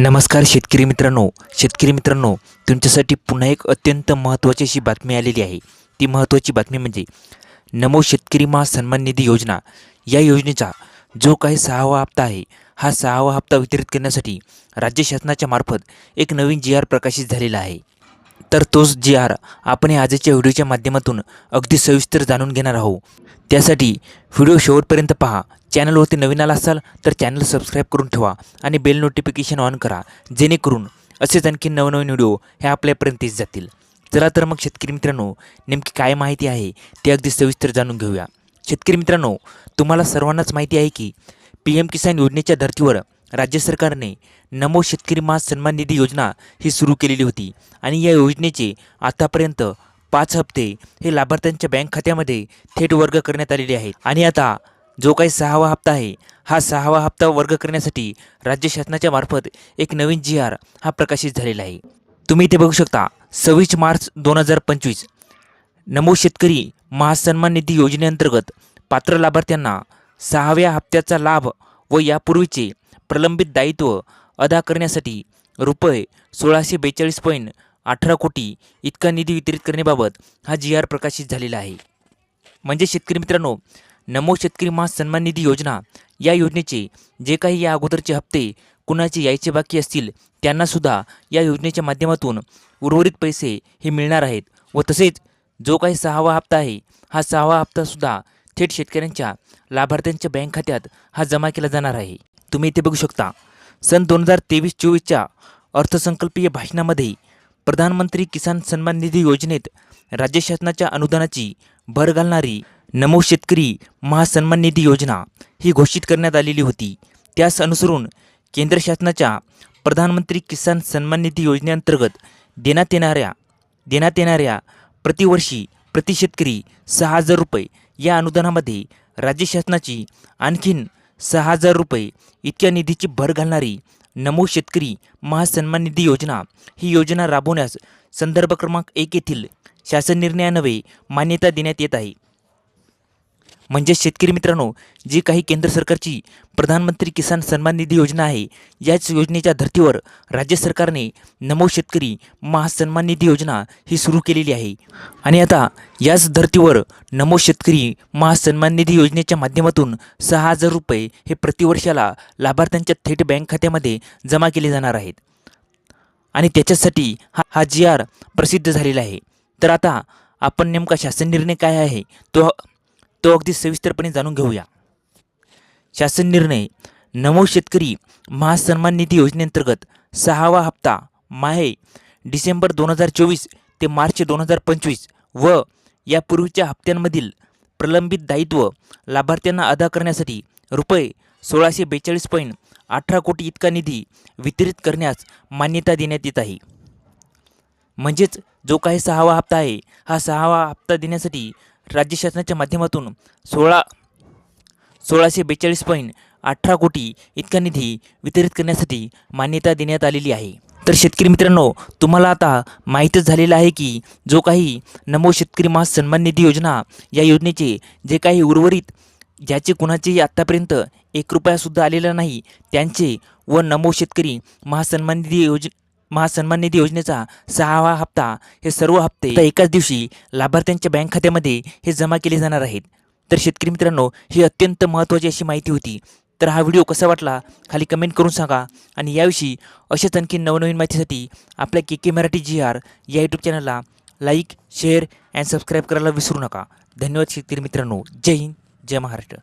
नमस्कार शेतकरी मित्रांनो. शेतकरी मित्रांनो तुमच्यासाठी पुन्हा एक अत्यंत महत्त्वाची अशी बातमी आलेली आहे. ती महत्त्वाची बातमी म्हणजे नमो शेतकरी महा सन्मान निधी योजना. या योजनेचा जो काही सहावा हप्ता आहे हा सहावा हप्ता वितरित करण्यासाठी राज्य शासनाच्या मार्फत एक नवीन जी आर प्रकाशित झालेला आहे. तर तोच जी आर आपण या आजच्या व्हिडिओच्या माध्यमातून अगदी सविस्तर जाणून घेणार आहोत. त्यासाठी व्हिडिओ शेवटपर्यंत पहा. चॅनलवरती नवीन आला असाल तर चॅनल सबस्क्राईब करून ठेवा आणि बेल नोटिफिकेशन ऑन करा जेणेकरून असेच आणखी नवनवीन व्हिडिओ हे आपल्यापर्यंत येत जातील. चला तर मग शेतकरी मित्रांनो नेमकी काय माहिती आहे ते अगदी सविस्तर जाणून घेऊया. शेतकरी मित्रांनो तुम्हाला सर्वांनाच माहिती आहे की पी एम किसान योजनेच्या धर्तीवर राज्य सरकारने नमो शेतकरी महा सन्मान निधी योजना ही सुरू केलेली होती आणि या योजनेचे आतापर्यंत पाच हप्ते हे लाभार्थ्यांच्या बँक खात्यामध्ये थेट वर्ग करण्यात आलेले आहेत. आणि आता जो काही सहावा हप्ता आहे हा सहावा हप्ता वर्ग करण्यासाठी राज्य शासनाच्या मार्फत एक नवीन जी आर हा प्रकाशित झालेला आहे. तुम्ही इथे बघू शकता सव्वीस मार्च दोन हजार पंचवीस नमो शेतकरी महासन्मान निधी योजनेअंतर्गत पात्र लाभार्थ्यांना सहाव्या हप्त्याचा लाभ व यापूर्वीचे प्रलंबित दायित्व अदा करण्यासाठी रुपये सोळाशे बेचाळीस पॉईंट अठरा कोटी इतका निधी वितरित करण्याबाबत हा जी आर प्रकाशित झालेला आहे. म्हणजे शेतकरी मित्रांनो नमो शेतकरी महासन्मान निधी योजना या योजनेचे जे काही या अगोदरचे हप्ते कुणाचे यायचे बाकी असतील त्यांनासुद्धा या योजनेच्या माध्यमातून उर्वरित पैसे हे मिळणार आहेत व तसेच जो काही सहावा हप्ता आहे हा सहावा हप्तासुद्धा थेट शेतकऱ्यांच्या लाभार्थ्यांच्या बँक खात्यात हा जमा केला जाणार आहे. तुम्ही इथे बघू शकता सन दोन हजार तेवीस चोवीसच्या अर्थसंकल्पीय भाषणामध्ये प्रधानमंत्री किसान सन्मान निधी योजनेत राज्य शासनाच्या अनुदानाची भर घालणारी नमो शेतकरी महासन्मान निधी योजना ही घोषित करण्यात आलेली होती. त्यास अनुसरून केंद्र शासनाच्या प्रधानमंत्री किसान सन्मान निधी योजनेअंतर्गत देण्यात येणाऱ्या देण्यात येणाऱ्या प्रतिवर्षी प्रति शेतकरी सहा हजार रुपये या अनुदानामध्ये राज्य शासनाची आणखीन सहा हजार रुपये इतक्या निधीची भर घालणारी नमो शेतकरी महासन्मान निधी योजना ही योजना राबवण्यास संदर्भ क्रमांक एक येथील शासन निर्णयानवे मान्यता देण्यात येत आहे. म्हणजे शेतकरी मित्रांनो जी काही केंद्र सरकारची प्रधानमंत्री किसान सन्मान निधी योजना आहे याच योजनेच्या धर्तीवर राज्य सरकारने नमो शेतकरी महासन्मान निधी योजना ही सुरू केलेली आहे. आणि आता याच धर्तीवर नमो शेतकरी महासन्मान निधी योजनेच्या माध्यमातून सहा हजार रुपये हे प्रतिवर्षाला लाभार्थ्यांच्या थेट बँक खात्यामध्ये जमा केले जाणार आहेत. आणि त्याच्यासाठी हा हा जी आर प्रसिद्ध झालेला आहे. तर आता आपण नेमका शासन निर्णय काय आहे तो तो अगदी सविस्तरपणे जाणून घेऊया. शासन निर्णय नमो शेतकरी महासन्मान निधी योजनेअंतर्गत सहावा हप्ता माहे डिसेंबर दोन हजार चोवीस ते मार्च दोन हजार पंचवीस व यापूर्वीच्या हप्त्यांमधील प्रलंबित दायित्व लाभार्थ्यांना अदा करण्यासाठी रुपये सोळाशे बेचाळीस पॉईंट अठरा कोटी इतका निधी वितरित करण्यास मान्यता देण्यात येत आहे. म्हणजेच जो काही सहावा हप्ता आहे हा सहावा हप्ता देण्यासाठी राज्य शासनाच्या माध्यमातून सोळा सोळाशे बेचाळीस पॉईंट अठरा कोटी इतका निधी वितरित करण्यासाठी मान्यता देण्यात आलेली आहे. तर शेतकरी मित्रांनो तुम्हाला आता माहीतच झालेलं आहे की जो काही नमो शेतकरी महासन्मान निधी योजना या योजनेचे जे काही उर्वरित ज्याचे कुणाचेही आत्तापर्यंत एक रुपयासुद्धा आलेला नाही त्यांचे व नमो शेतकरी महासन्मान निधी योज महासन्मान निधी योजनेचा सहावा हप्ता हे सर्व हप्ते एकाच दिवशी लाभार्थ्यांच्या बँक खात्यामध्ये हे जमा केले जाणार आहेत. तर शेतकरी मित्रांनो ही अत्यंत महत्त्वाची अशी माहिती होती. तर हा व्हिडिओ कसा वाटला खाली कमेंट करून सांगा. आणि याविषयी अशाच आणखी नवनवीन माहितीसाठी आपल्या K K Marathi G R या यूट्यूब चॅनलला लाईक शेअर अँड सबस्क्राईब करायला विसरू नका. धन्यवाद शेतकरी मित्रांनो. जय हिंद जय महाराष्ट्र.